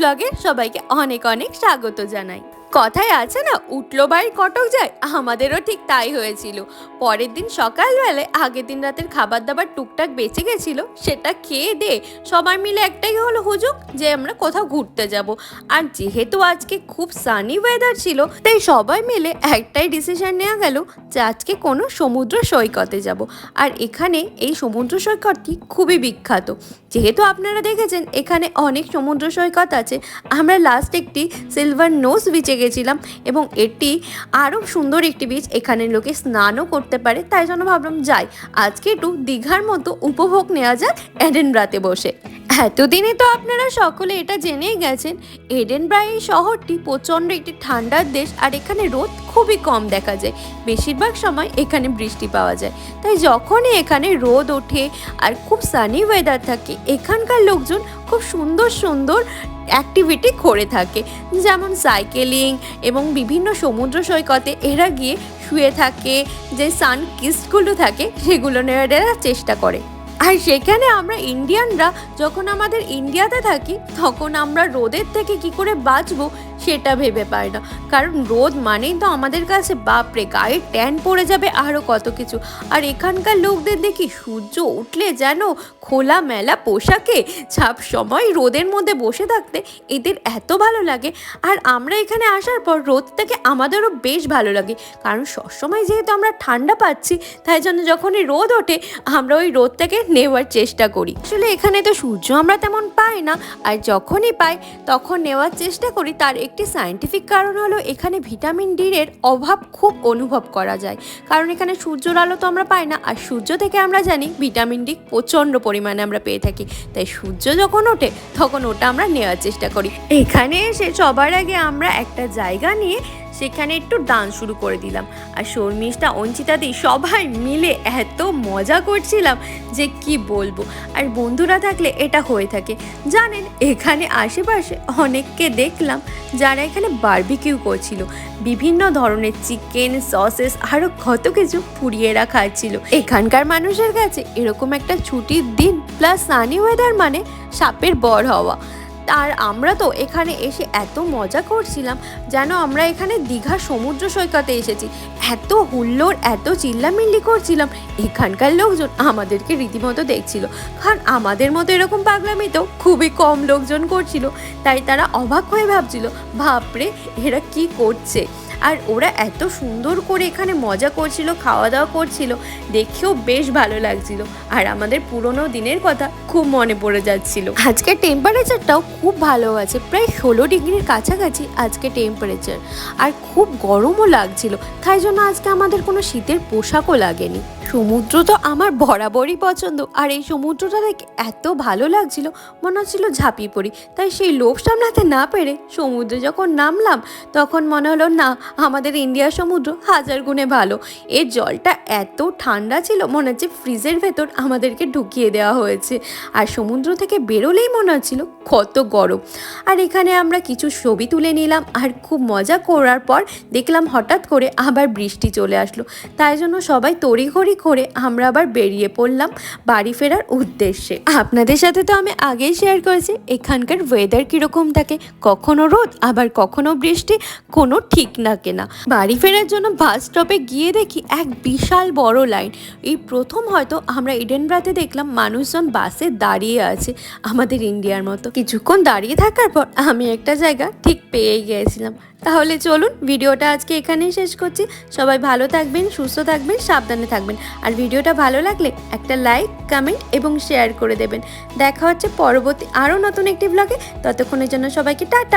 ব্লগে সবাইকে অনেক অনেক স্বাগত জানাই। কথায় আছে না, উঠল বাড়ির কটক যায়, আমাদেরও ঠিক তাই হয়েছিল। পরের দিন সকালবেলায়, আগের দিন রাতের খাবার দাবার টুকটাক বেঁচে গেছিল, সেটা খেয়ে দিয়ে সবাই মিলে একটাই হলো হুজুক যে আমরা কোথাও ঘুরতে যাব। আর যেহেতু আজকে খুব সানি ওয়েদার ছিল, তাই সবাই মিলে একটাই ডিসিশন নেওয়া গেল যে আজকে কোনো সমুদ্র সৈকতে যাব। আর এখানে এই সমুদ্র সৈকতটি খুবই বিখ্যাত। যেহেতু আপনারা দেখেছেন, এখানে অনেক সমুদ্র সৈকত আছে, আমরা লাস্ট একটি সিলভার নোজ বিচে গেছিলাম এবং এটি আরও সুন্দর একটি বিচ এখানে লোকে স্নানও করতে পারে, তাই জন্য ভাবলাম যাই। আজকে একটু দীঘার মতো উপভোগ নেওয়া যাক এডেনব্রাতে বসে। এতদিনে তো আপনারা সকলে এটা জেনেই গেছেন এডেনব্রা এই শহরটি প্রচণ্ড একটি ঠান্ডার দেশ আর এখানে রোদ খুবই কম দেখা যায়, বেশিরভাগ সময় এখানে বৃষ্টি পাওয়া যায়। তাই যখনই এখানে রোদ ওঠে আর খুব সানি ওয়েদার থাকে, এখানকার লোকজন খুব সুন্দর সুন্দর অ্যাক্টিভিটি করে থাকে। যেমন সাইকেলিং এবং বিভিন্ন সমুদ্র সৈকতে এরা গিয়ে শুয়ে থাকে, যে সান কিস্টগুলো থাকে, সেগুলো নেওয়ার এরা চেষ্টা করে। আর সেখানে আমরা ইন্ডিয়ানরা যখন আমাদের ইন্ডিয়াতে থাকি, তখন আমরা রোদের থেকে কি করে বাঁচবো সেটা ভেবে পাই না। কারণ রোদ মানেই তো আমাদের কাছে বাপরে, গায়ে ট্যান পড়ে যাবে আরও কত কিছু। আর এখানকার লোকদের দেখি সূর্য উঠলে যেন খোলা মেলা পোশাকে সব সময় রোদের মধ্যে বসে থাকতে এদের এত ভালো লাগে। আর আমরা এখানে আসার পর রোদটাকে আমাদেরও বেশ ভালো লাগে। কারণ সবসময় যেহেতু আমরা ঠান্ডা পাচ্ছি, তাই জন্য যখনই রোদ ওঠে, আমরা ওই রোদটাকে নেওয়ার চেষ্টা করি। আসলে এখানে তো সূর্য আমরা তেমন পাই না। আর যখনই পাই, তখন নেওয়ার চেষ্টা করি, তার একটি সায়েন্টিফিক কারণ হলো এখানে ভিটামিন ডি এর অভাব খুব অনুভব করা যায়। কারণ এখানে সূর্যের আলো তো আমরা পাই না, আর সূর্য থেকে আমরা জানি ভিটামিন ডি প্রচণ্ড পরিমাণে আমরা পেয়ে থাকি। তাই সূর্য যখন ওঠে, তখন ওটা আমরা নেওয়ার চেষ্টা করি। এখানে এসে সবার আগে আমরা একটা জায়গা নিয়ে সেখানে একটু ডান্স শুরু করে দিলাম। আর শর্মিষ্ঠা, অঞ্চিতাদি সবাই মিলে এত মজা করছিলাম যে কি বলব। আর বন্ধুরা থাকলে এটা হয়ে থাকে। জানেন, এখানে আশেপাশে অনেককে দেখলাম যারা এখানে বারবিকিউ করছিল। বিভিন্ন ধরনের চিকেন সসেস আরও কত কিছু পুড়িয়েরা খাচ্ছিল এখানকার মানুষের কাছে এরকম একটা ছুটির দিন প্লাস সানি ওয়েদার মানে সাপের বর হওয়া। আর আমরা তো এখানে এসে এত মজা করছিলাম যেন আমরা এখানে দীঘা সমুদ্র সৈকতে এসেছি। এত হুল্লোড়, এত চিল্লামিল্লি করছিলাম। এখানকার লোকজন আমাদেরকে রীতিমতো দেখছিল। কারণ আমাদের মতো এরকম পাগলামি তো খুবই কম লোকজন করছিল। তাই তারা অবাক হয়ে ভাবছিল ভাবরে এরা কি করছে? আর ওরা এত সুন্দর করে এখানে মজা করছিল খাওয়া দাওয়া করছিল, দেখেও বেশ ভালো লাগছিল। আর আমাদের পুরোনো দিনের কথা খুব মনে পড়ে যাচ্ছিল। আজকে টেম্পারেচারটাও খুব ভালো আছে, প্রায় ষোলো ডিগ্রির কাছাকাছি আজকে টেম্পারেচার আর খুব গরমও লাগছিল, তাই জন্য আজকে আমাদের কোনো শীতের পোশাকও লাগেনি। সমুদ্র তো আমার বরাবরই পছন্দ, আর এই সমুদ্রটা দেখে এত ভালো লাগছিল, মনে হচ্ছিল ঝাঁপিয়ে পড়ি। তাই সেই লোভ সামলাতে না পেরে সমুদ্রে যখন নামলাম, তখন মনে হলো, না আমাদের ইন্ডিয়ার সমুদ্র হাজার গুণে ভালো। এর জলটা এত ঠান্ডা ছিল, মনে হচ্ছে ফ্রিজের ভেতর আমাদেরকে ঢুকিয়ে দেওয়া হয়েছে। আর সমুদ্র থেকে বেরোলেই মনে হচ্ছিল কত গরম। আর এখানে আমরা কিছু ছবি তুলে নিলাম, আর খুব মজা করার পর দেখলাম হঠাৎ করে আবার বৃষ্টি চলে আসলো। তাই জন্য সবাই তড়িঘড়ি করে আমরা আবার বেরিয়ে পড়লাম বাড়ি ফেরার উদ্দেশ্যে। আপনাদের সাথে তো আমি আগেই শেয়ার করেছি, এখানকার ওয়েদার কীরকম থাকে, কখনো রোদ, আবার কখনো বৃষ্টি, কোনো ঠিক না কেনা বাড়ি ফেরার জন্য বাস স্টপে গিয়ে দেখি এক বিশাল বড় লাইন এই প্রথম হয়তো আমরা ইডেনব্রাতে দেখলাম মানুষজন বাসে দাঁড়িয়ে আছে আমাদের ইন্ডিয়ার মতো। কিছুক্ষণ দাঁড়িয়ে থাকার পর আমি একটা জায়গা ঠিক পেয়ে গিয়েছিলাম। তাহলে চলুন ভিডিওটা আজকে এখানেই শেষ করছি। সবাই ভালো থাকবেন, সুস্থ থাকবেন, সাবধানে থাকবেন। আর ভিডিওটা ভালো লাগলে একটা লাইক কমেন্ট এবং শেয়ার করে দেবেন। দেখা হচ্ছে পরবর্তী আরও নতুন একটি ব্লগে ততক্ষণের জন্য সবাইকে টাটা।